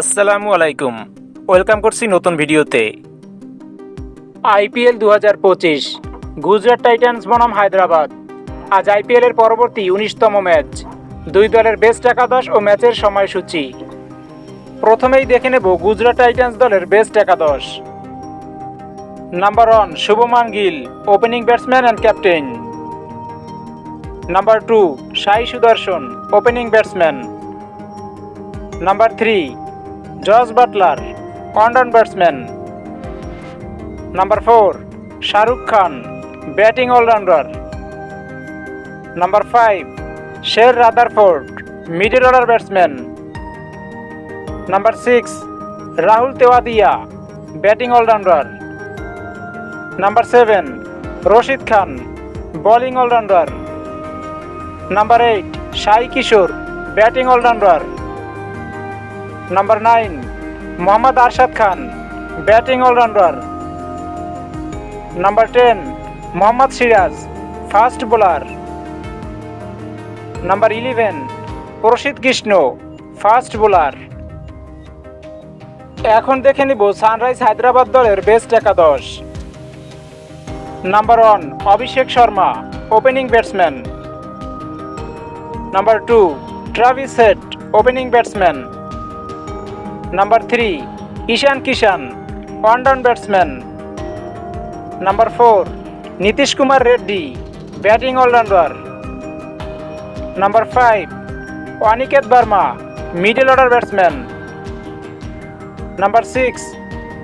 আসসালামু আলাইকুম। ওয়েলকাম করছি নতুন ভিডিওতে। আইপিএল দু হাজার পঁচিশ, গুজরাট টাইটান্স বনাম হায়দ্রাবাদ। আজ আইপিএলের পরবর্তী উনিশতম ম্যাচ। দুই দলের বেস্ট একাদশ ও ম্যাচের সময়সূচি। প্রথমেই দেখে নেব গুজরাট টাইটান্স দলের বেস্ট একাদশ। Number one Shubman Gill opening batsman and captain number two Sai Sudharsan opening batsman number three Jos Buttler, condone batsman. Number four, Shahrukh Khan, batting allrounder. Number five, Sherfane Rutherford, middle order batsman. Number six, Rahul Tewatia batting allrounder. Number seven, Rashid Khan, bowling allrounder. Number eight Sai Kishore, batting allrounder. Number nine Mohammad Arshad Khan batting allrounder number ten Mohammad Siraj fast bowler number eleven Prasidh Krishna fast bowler এখন দেখে নিব Sunrise Hyderabad দলের best একাদশ। Number one Abhishek Sharma opening batsman number two Travis Head opening batsman number three Ishan Kishan one down batsman number four Nitish Kumar Reddy batting allrounder number five Aniket Verma middle order batsman number six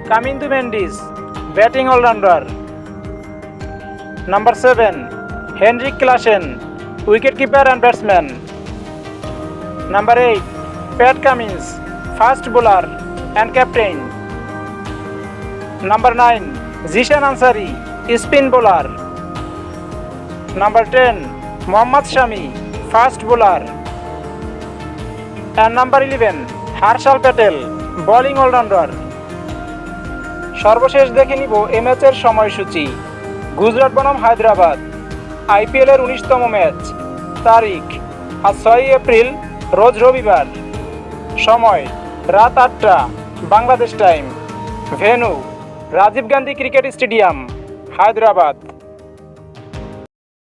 Kamindu Mendis batting allrounder number seven Heinrich Klaasen wicketkeeper and batsman number eight Pat Cummins fast bowler and captain number nine Zeeshan Ansari spin bowler number ten Mohammad Shami fast bowler and number eleven Harshal Patel bowling allrounder সর্বশেষ দেখে নিব এ ম্যাচের সময়সূচি। গুজরাট বনাম হায়দ্রাবাদ। আইপিএলের উনিশতম match. তারিখ, আজ ছয়ই এপ্রিল, রোজ রবিবার। সময় রাত আটটা Bangladesh time venue Rajiv Gandhi cricket stadium Hyderabad.